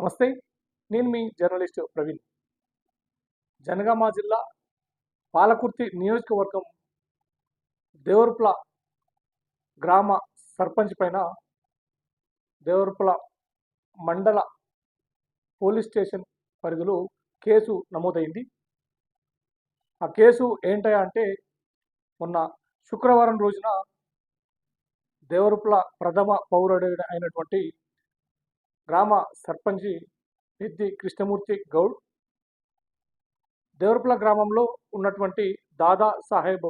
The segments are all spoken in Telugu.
నమస్తే నేను మీ జర్నలిస్ట్ ప్రవీణ్. జనగామ జిల్లా పాలకుర్తి నియోజకవర్గం దేవరపుల గ్రామ సర్పంచ్ పైన దేవరపుల మండల పోలీస్ స్టేషన్ పరిధిలో కేసు నమోదైంది. ఆ కేసు ఏంటయా అంటే మొన్న శుక్రవారం రోజున దేవరపుల ప్రథమ పౌరుడు అయినటువంటి గ్రామ సర్పంచి పెద్ది కృష్ణమూర్తి గౌడ్. దేవరపుల గ్రామంలో ఉన్నటువంటి దాదా సాహెబ్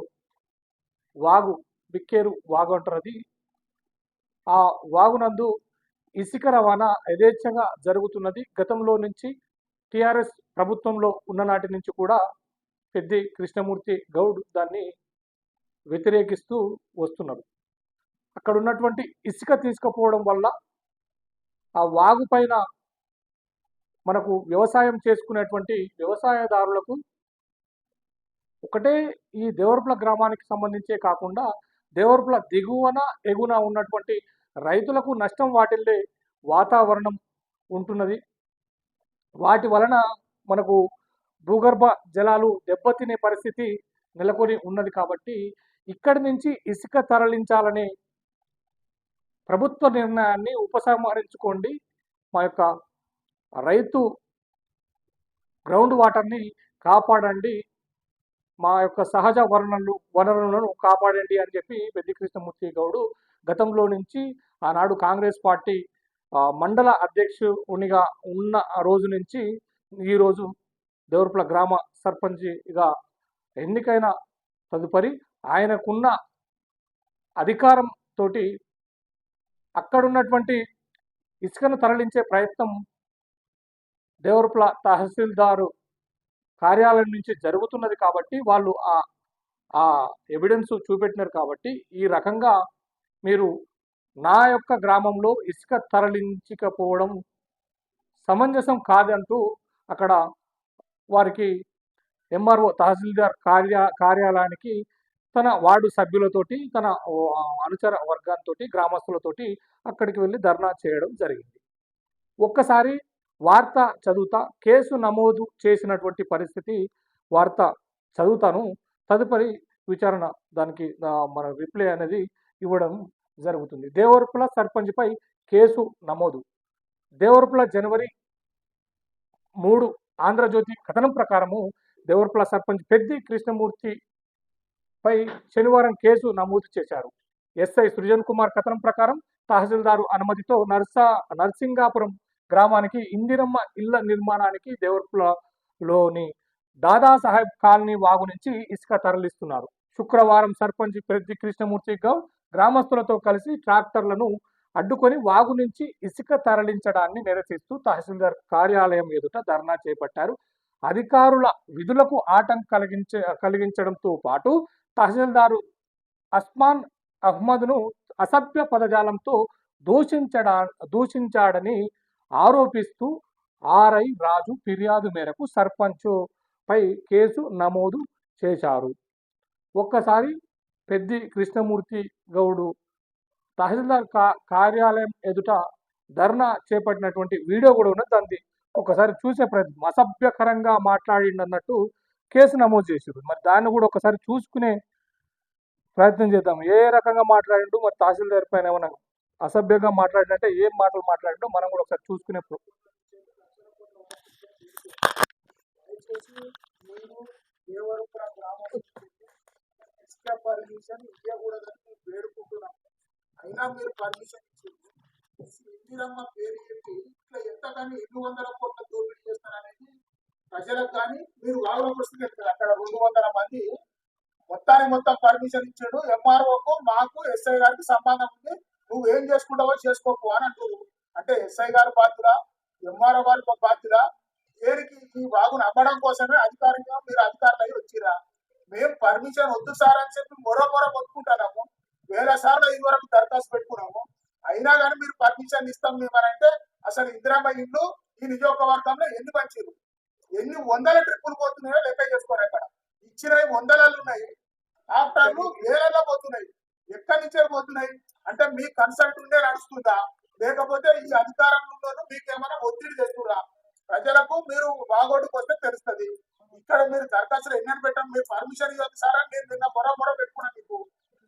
వాగు బిక్కేరు వాగు అంటారు అది. ఆ వాగునందు ఇసుక రవాణా యథేచ్ఛగా జరుగుతున్నది. గతంలో నుంచి టిఆర్ఎస్ ప్రభుత్వంలో ఉన్న నాటి నుంచి కూడా పెద్ది కృష్ణమూర్తి గౌడ్ దాన్ని వ్యతిరేకిస్తూ వస్తున్నారు. అక్కడ ఉన్నటువంటి ఇసుక తీసుకుపోవడం వల్ల ఆ వాగు పైన మనకు వ్యవసాయం చేసుకునేటువంటి వ్యవసాయదారులకు ఒకటే ఈ దేవరపుల గ్రామానికి సంబంధించే కాకుండా దేవరపుల దిగువన ఎగువన ఉన్నటువంటి రైతులకు నష్టం వాటిల్లే వాతావరణం ఉంటున్నది. వాటి వలన మనకు భూగర్భ జలాలు దెబ్బతినే పరిస్థితి నెలకొని ఉన్నది కాబట్టి ఇక్కడి నుంచి ఇసుక తరలించాలనే ప్రభుత్వ నిర్ణయాన్ని ఉపసంహరించుకోండి. మా యొక్క రైతు గ్రౌండ్ వాటర్ని కాపాడండి. మా యొక్క సహజ వనరులు వనరులను కాపాడండి అని చెప్పి పెద్ది కృష్ణమూర్తి గౌడు గతంలో నుంచి ఆనాడు కాంగ్రెస్ పార్టీ మండల అధ్యక్షునిగా ఉన్న రోజు నుంచి ఈరోజు దేవరపుల గ్రామ సర్పంచిగా ఎన్నికైన తదుపరి ఆయనకున్న అధికారం తోటి అక్కడున్నటువంటి ఇసుకను తరలించే ప్రయత్నం దేవరపుల తహసీల్దారు కార్యాలయం నుంచి జరుగుతున్నది కాబట్టి వాళ్ళు ఆ ఆ ఎవిడెన్స్ చూపెట్టినారు కాబట్టి ఈ రకంగా మీరు నా యొక్క గ్రామంలో ఇసుక తరలించకపోవడం సమంజసం కాదంటూ అక్కడ వారికి ఎంఆర్ఓ తహసీల్దార్ కార్య కార్యాలయానికి తన వార్డు సభ్యులతోటి తన అనుచర వర్గంతో గ్రామస్తులతోటి అక్కడికి వెళ్ళి ధర్నా చేయడం జరిగింది. ఒక్కసారి వార్త చదువుతా కేసు నమోదు చేసినటువంటి పరిస్థితి వార్త చదువుతాను తదుపరి విచారణ దానికి మన రిప్లై అనేది ఇవ్వడం జరుగుతుంది. దేవరపుల సర్పంచ్పై కేసు నమోదు. దేవరపుల జనవరి మూడు ఆంధ్రజ్యోతి కథనం ప్రకారము దేవరపుల సర్పంచ్ పెద్ది కృష్ణమూర్తి పై శనివారం కేసు నమోదు చేశారు. ఎస్ఐ సృజన్ కుమార్ కథనం ప్రకారం తహసీల్దారు అనుమతితో నర్సా నర్సింగాపురం గ్రామానికి ఇందిరమ్మ ఇళ్ళ నిర్మాణానికి దేవరపులలోని దాదాసాహెబ్ కాలనీ వాగు నుంచి ఇసుక తరలిస్తున్నారు. శుక్రవారం సర్పంచ్ పెద్ది కృష్ణమూర్తి గౌడ్ గ్రామస్తులతో కలిసి ట్రాక్టర్లను అడ్డుకొని వాగు నుంచి ఇసుక తరలించడాన్ని నిరసిస్తూ తహసీల్దార్ కార్యాలయం ఎదుట ధర్నా చేపట్టారు. అధికారుల విధులకు ఆటంకం కలిగించ కలిగించడంతో పాటు తహసీల్దారు అస్మాన్ అహ్మద్ను అసభ్య పదజాలంతో దూషించడా దూషించాడని ఆరోపిస్తూ ఆర్ఐ రాజు ఫిర్యాదు మేరకు సర్పంచ్ పై కేసు నమోదు చేశారు. ఒక్కసారి పెద్ది కృష్ణమూర్తి గౌడు తహసీల్దార్ కా కార్యాలయం ఎదుట ధర్నా చేపట్టినటువంటి వీడియో కూడా ఉన్నది దాన్ని ఒకసారి చూసే ప్రయత్నం. అసభ్యకరంగా మాట్లాడిండన్నట్టు కేసు నమోదు చేసారు మరి దాన్ని కూడా ఒకసారి చూసుకునే ప్రయత్నం చేద్దాం. ఏ రకంగా మాట్లాడిండు మరి తహసీల్దార్ పైన ఏమైనా అసభ్యంగా మాట్లాడినట్టే ఏం మాటలు మాట్లాడిండో మనం కూడా ఒకసారి చూసుకునే దయచేసి నేను దేవరపుర గ్రామం ఇసుక పర్మిషన్ ఇవ్వకూడదని వేడుకుంటున్నాను అయినా మీరు పర్మిషన్ ఇచ్చింది ఇందిరమ్మ పేరు చెప్పి ఇట్లా ఎంతగాని ఎన్ని వందల కోట్ల దోపిడీ చేస్తారనేది ప్రజలకు కానీ మీరు లాభం వస్తుంది అక్కడ రెండు వందల మంది మొత్తానికి మొత్తం పర్మిషన్ ఇచ్చాడు. ఎంఆర్ఓకు మాకు ఎస్ఐ గారికి సంబంధం ఉంది. నువ్వు ఏం చేసుకుంటావో చేసుకోకు అని అంటారు అంటే ఎస్ఐ గారు బాధ్యురా ఎంఆర్ఓ గారి బాధ్యత దేనికి ఈ వాగును అమ్మడం కోసమే అధికారంగా మీరు అధికారులు అయి వచ్చిరా? మేము పర్మిషన్ వద్దు సార్ అని చెప్పి మరో మరో కొట్టుకుంటున్నాము వేల సార్లు ఇది వరకు దరఖాస్తు పెట్టుకున్నాము. అయినా కానీ మీరు పర్మిషన్ ఇస్తాం మేమనంటే అసలు ఇందిరామ్మ ఇల్లు ఈ నియోజకవర్గంలో ఎన్ని పంచారు ఎన్ని వందల ట్రిప్పులు పోతున్నాయో లెక్క చేసుకోరు అక్కడ ఇచ్చినవి వందలలో ఉన్నాయి. ట్రాక్టర్లు వేలల్లో పోతున్నాయి. ఎక్కడి నుంచే పోతున్నాయి? అంటే మీ కన్సల్ట్ ఉండే నడుస్తుందా? లేకపోతే ఈ అధికారంలో మీకు ఏమైనా ఒత్తిడి తెస్తురా ప్రజలకు మీరు బాగోటుకు వస్తే తెలుస్తుంది. ఇక్కడ మీరు దరఖాస్తులు ఎన్నని పెట్టాం మీరు పర్మిషన్ ఇవ్వదు సార్ అని నేను నిన్న మొర మొర పెట్టుకున్నా మీకు.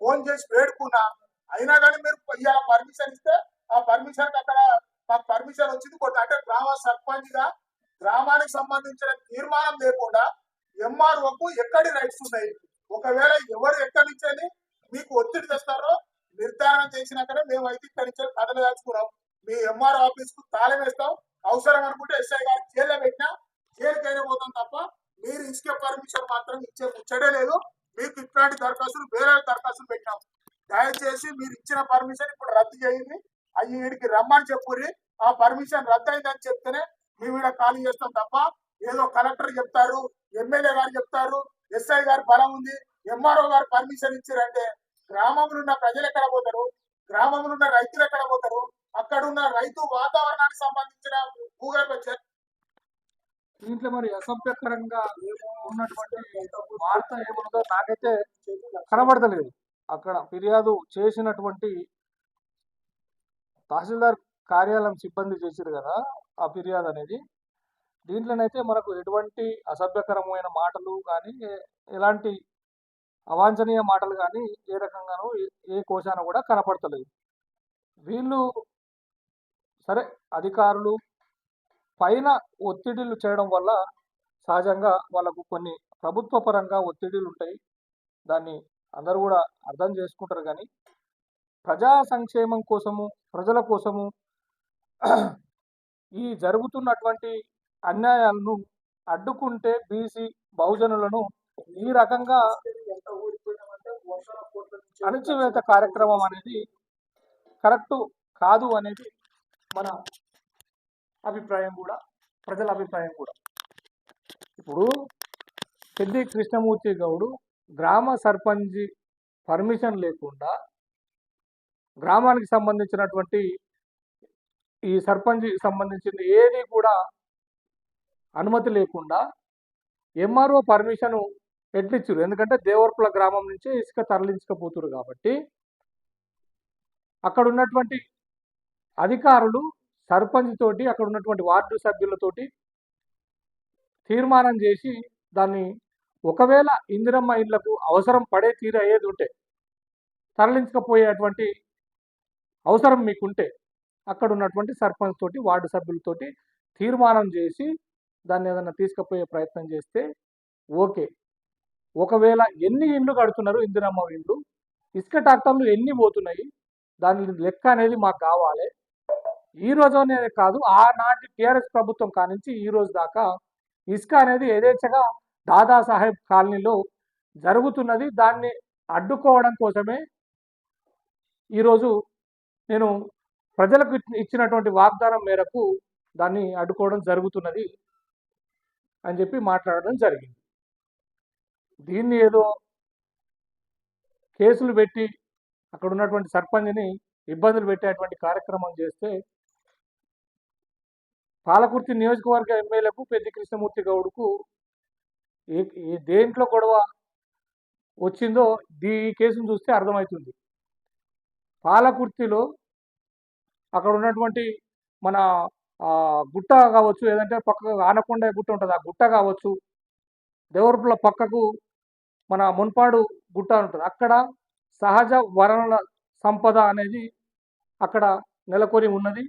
ఫోన్ చేసి వేడుకున్నా. అయినా కానీ మీరు ఇవాళ పర్మిషన్ ఇస్తే ఆ పర్మిషన్ అక్కడ మాకు పర్మిషన్ వచ్చింది. కొద్ది అంటే గ్రామ సర్పంచ్గా గ్రామానికి సంబంధించిన తీర్మానం లేకుండా ఎంఆర్ఓకు ఎక్కడి రైట్స్ ఉన్నాయి? ఒకవేళ ఎవరు ఎక్కడి నుంచి మీకు ఒత్తిడి తెస్తారో నిర్ధారణ చేసినాకనే మేము అయితే ఇక్కడి నుంచి కథలు దాచుకున్నాం మీ ఎంఆర్ ఆఫీస్కు తాళం వేస్తాం. అవసరం అనుకుంటే ఎస్ఐ గారికి జైల్లో పెట్టినా జైలుకైనా పోతాం తప్ప మీరు ఇచ్చే పర్మిషన్ మాత్రం ఇచ్చే ముచ్చడే లేదు. మీకు ఇట్లాంటి దరఖాస్తులు వేరే దరఖాస్తులు పెట్టినాం. దయచేసి మీరు ఇచ్చిన పర్మిషన్ ఇప్పుడు రద్దు చేయండి. అయ్యి వీడికి రమ్మని చెప్పుర్రి. ఆ పర్మిషన్ రద్దు అయిందని చెప్తేనే మేము ఇక్కడ ఖాళీ చేస్తాం తప్ప ఏదో కలెక్టర్ చెప్తారు ఎమ్మెల్యే గారు చెప్తారు ఎస్ఐ గారు బలం ఉంది ఎంఆర్ఓ గారు పర్మిషన్ ఇచ్చారంటే గ్రామంలో ఉన్న ప్రజలు ఎక్కడ పోతారు? గ్రామంలో ఉన్న రైతులు ఎక్కడ పోతారు? అక్కడ ఉన్న రైతు వాతావరణానికి సంబంధించిన భూగర్భ దీంట్లో మరి అసభ్యకరంగా ఉన్నటువంటి వార్త ఏముందో నాకైతే కనబడతలేదు. అక్కడ ఫిర్యాదు చేసినటువంటి తహసీల్దార్ కార్యాలయం సిబ్బంది చేశారు కదా. ఆ ఫిర్యాదు అనేది. దీంట్లోనైతే మనకు ఎటువంటి అసభ్యకరమైన మాటలు కానీ ఎలాంటి అవాంఛనీయ మాటలు కానీ ఏ రకంగానూ ఏ- ఏ కోశాన కూడా కనపడతలేదు. వీళ్ళు సరే అధికారులు పైన ఒత్తిడిలు చేయడం వల్ల సహజంగా వాళ్ళకు కొన్ని ప్రభుత్వ పరంగా ఒత్తిడిలు ఉంటాయి. దాన్ని అందరూ కూడా అర్థం చేసుకుంటారు కానీ ప్రజా సంక్షేమం కోసము ప్రజల కోసము ఈ జరుగుతున్నటువంటి అన్యాయాలను అడ్డుకుంటే బీసీ బహుజనులను ఈ రకంగా అణచివేత కార్యక్రమం అనేది కరెక్ట్ కాదు అనేది మన అభిప్రాయం కూడా ప్రజల అభిప్రాయం కూడా. ఇప్పుడు పెద్ది కృష్ణమూర్తి గౌడు గ్రామ సర్పంచ్ పర్మిషన్ లేకుండా గ్రామానికి సంబంధించినటువంటి ఈ సర్పంచ్ సంబంధించింది ఏది కూడా అనుమతి లేకుండా ఎంఆర్ఓ పర్మిషన్ ఎట్లిచ్చారు ఎందుకంటే దేవరపుల గ్రామం నుంచి ఇసుక తరలించకపోతురు కాబట్టి అక్కడ ఉన్నటువంటి అధికారులు సర్పంచ్ తోటి అక్కడ ఉన్నటువంటి వార్డు సభ్యులతోటి తీర్మానం చేసి దాన్ని ఒకవేళ ఇందిరమ్మ ఇళ్ళకు అవసరం పడే తీరు అయ్యేది ఉంటే తరలించకపోయేటువంటి అవసరం మీకుంటే అక్కడ ఉన్నటువంటి సర్పంచ్ తోటి వార్డు సభ్యులతోటి తీర్మానం చేసి దాన్ని ఏదైనా తీసుకుపోయే ప్రయత్నం చేస్తే ఓకే. ఒకవేళ ఎన్ని ఇండ్లు కడుతున్నారు ఇందిరమ్మ ఇండ్లు ఇసుక టాక్టర్లు ఎన్ని పోతున్నాయి దాని లెక్క అనేది మాకు కావాలి. ఈ రోజు అనేది కాదు ఆనాటి టీఆర్ఎస్ ప్రభుత్వం కానించి ఈ రోజు దాకా ఇసుక అనేది యథేచ్ఛగా దాదాసాహెబ్ కాలనీలో జరుగుతున్నది. దాన్ని అడ్డుకోవడం కోసమే ఈరోజు నేను ప్రజలకు ఇచ్చినటువంటి వాగ్దానం మేరకు దాన్ని అడ్డుకోవడం జరుగుతున్నది అని చెప్పి మాట్లాడడం జరిగింది. దీన్ని ఏదో కేసులు పెట్టి అక్కడ ఉన్నటువంటి సర్పంచ్ని ఇబ్బందులు పెట్టేటువంటి కార్యక్రమం చేస్తే పాలకుర్తి నియోజకవర్గ ఎమ్మెల్యేకు పెద్ది కృష్ణమూర్తి గౌడ్కు ఏ దేంట్లో గొడవ వచ్చిందో దీ ఈ కేసును చూస్తే అర్థమవుతుంది. పాలకుర్తిలో అక్కడ ఉన్నటువంటి మన గుట్ట కావచ్చు ఏదంటే పక్కకు ఆనకొండ గుట్ట ఉంటుంది ఆ గుట్ట కావచ్చు దేవరపుల పక్కకు మన మున్పాడు గుట్ట ఉంటుంది. అక్కడ సహజ వనరుల సంపద అనేది అక్కడ నెలకొని ఉన్నది.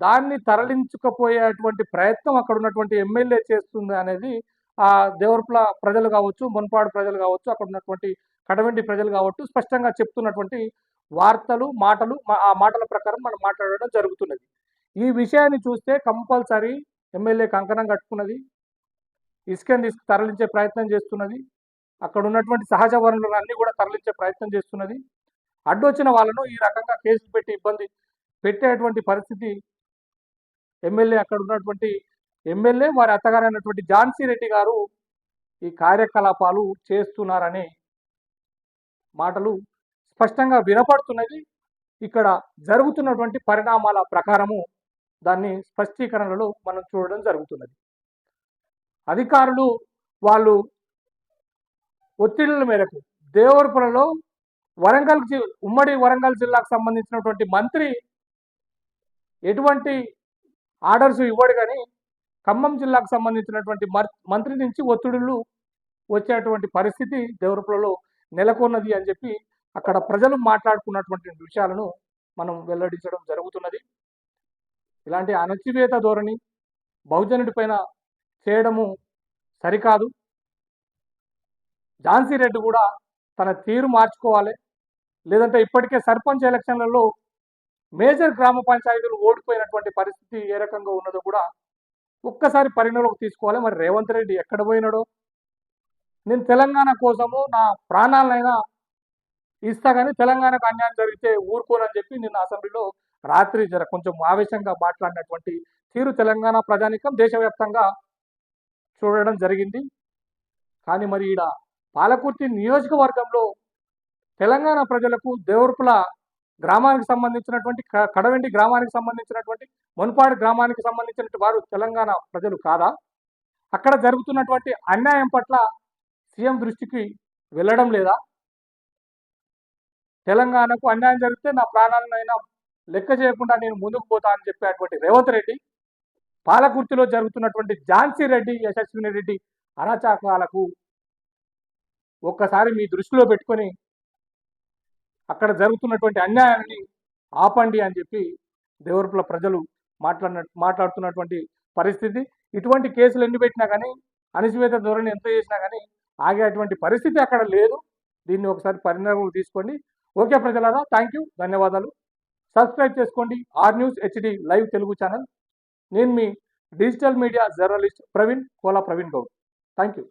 దాన్ని తరలించుకపోయేటువంటి ప్రయత్నం అక్కడ ఉన్నటువంటి ఎమ్మెల్యే చేస్తుంది అనేది ఆ దేవరపుల ప్రజలు కావచ్చు మున్పాడు ప్రజలు కావచ్చు అక్కడ ఉన్నటువంటి కడవెంటి ప్రజలు కావచ్చు స్పష్టంగా చెప్తున్నటువంటి వార్తలు మాటలు ఆ మాటల ప్రకారం మనం మాట్లాడడం జరుగుతున్నది. ఈ విషయాన్ని చూస్తే కంపల్సరీ ఎమ్మెల్యే కంకణం కట్టుకున్నది. ఇసుకని తీసుకు తరలించే ప్రయత్నం చేస్తున్నది. అక్కడ ఉన్నటువంటి సహజ వనరులన్నీ కూడా తరలించే ప్రయత్నం చేస్తున్నది. అడ్డొచ్చిన వాళ్ళను ఈ రకంగా కేసులు పెట్టి ఇబ్బంది పెట్టేటువంటి పరిస్థితి ఎమ్మెల్యే అక్కడ ఉన్నటువంటి ఎమ్మెల్యే వారి అత్తగారైనటువంటి ఝాన్సీ రెడ్డి గారు ఈ కార్యకలాపాలు చేస్తున్నారనే మాటలు స్పష్టంగా వినపడుతున్నది. ఇక్కడ జరుగుతున్నటువంటి పరిణామాల ప్రకారము దాన్ని స్పష్టీకరణలో మనం చూడడం జరుగుతున్నది. అధికారులు వాళ్ళు ఒత్తిళ్ళ మేరకు దేవరపురలో వరంగల్ జి ఉమ్మడి వరంగల్ జిల్లాకు సంబంధించినటువంటి మంత్రి ఎటువంటి ఆర్డర్స్ ఇవ్వడు కానీ ఖమ్మం జిల్లాకు సంబంధించినటువంటి మంత్రి నుంచి ఒత్తిడులు వచ్చేటువంటి పరిస్థితి దేవరపులలో నెలకొన్నది అని చెప్పి అక్కడ ప్రజలు మాట్లాడుకున్నటువంటి విషయాలను మనం వెల్లడించడం జరుగుతున్నది. ఇలాంటి అణచివేత ధోరణి బహుజనుడి పైన చేయడము సరికాదు. ఝాన్సీ రెడ్డి కూడా తన తీరు మార్చుకోవాలి. లేదంటే ఇప్పటికే సర్పంచ్ ఎలక్షన్లలో మేజర్ గ్రామ పంచాయతీలు ఓడిపోయినటువంటి పరిస్థితి ఏ రకంగా ఉన్నదో కూడా ఒక్కసారి పరిగణలోకి తీసుకోవాలి. మరి రేవంత్ రెడ్డి ఎక్కడ పోయినాడో? నేను తెలంగాణ కోసము నా ప్రాణాలనైనా ఇస్తా కానీ తెలంగాణకు అన్యాయం జరిగితే ఊరుకోనని చెప్పి నిన్న అసెంబ్లీలో రాత్రి జర కొంచెం ఆవేశంగా మాట్లాడినటువంటి తీరు తెలంగాణ ప్రజానికం దేశవ్యాప్తంగా చూడడం జరిగింది. కానీ మరి ఈడ పాలకుర్తి నియోజకవర్గంలో తెలంగాణ ప్రజలకు దేవరపుల గ్రామానికి సంబంధించినటువంటి క- కడవెండి గ్రామానికి సంబంధించినటువంటి మున్పాడు గ్రామానికి సంబంధించిన వారు తెలంగాణ ప్రజలు కాదా? అక్కడ జరుగుతున్నటువంటి అన్యాయం పట్ల సీఎం దృష్టికి వెళ్ళడం లేదా? తెలంగాణకు అన్యాయం జరిగితే నా ప్రాణాలనైనా లెక్క చేయకుండా నేను ముందుకు పోతా అని చెప్పేటువంటి రేవంత్ రెడ్డి పాలకుర్తిలో జరుగుతున్నటువంటి ఝాన్సీ రెడ్డి యశస్విని రెడ్డి అరాచకాలకు ఒక్కసారి మీ దృష్టిలో పెట్టుకొని అక్కడ జరుగుతున్నటువంటి అన్యాయాన్ని ఆపండి అని చెప్పి దేవరపుల ప్రజలు మాట్లాడిన మాట్లాడుతున్నటువంటి పరిస్థితి. ఇటువంటి కేసులు ఎన్ని పెట్టినా కానీ అణిచివేత ధోరణి ఎంత చేసినా కానీ ఆగేటువంటి పరిస్థితి అక్కడ లేదు. దీన్ని ఒకసారి పరిణామం తీసుకోండి. ఓకే ప్రజలారా థ్యాంక్ యూ ధన్యవాదాలు. సబ్స్క్రైబ్ చేసుకోండి R news HD live Telugu channel. నేను మీ digital media journalist Praveen Kola Praveen Goud. Thank you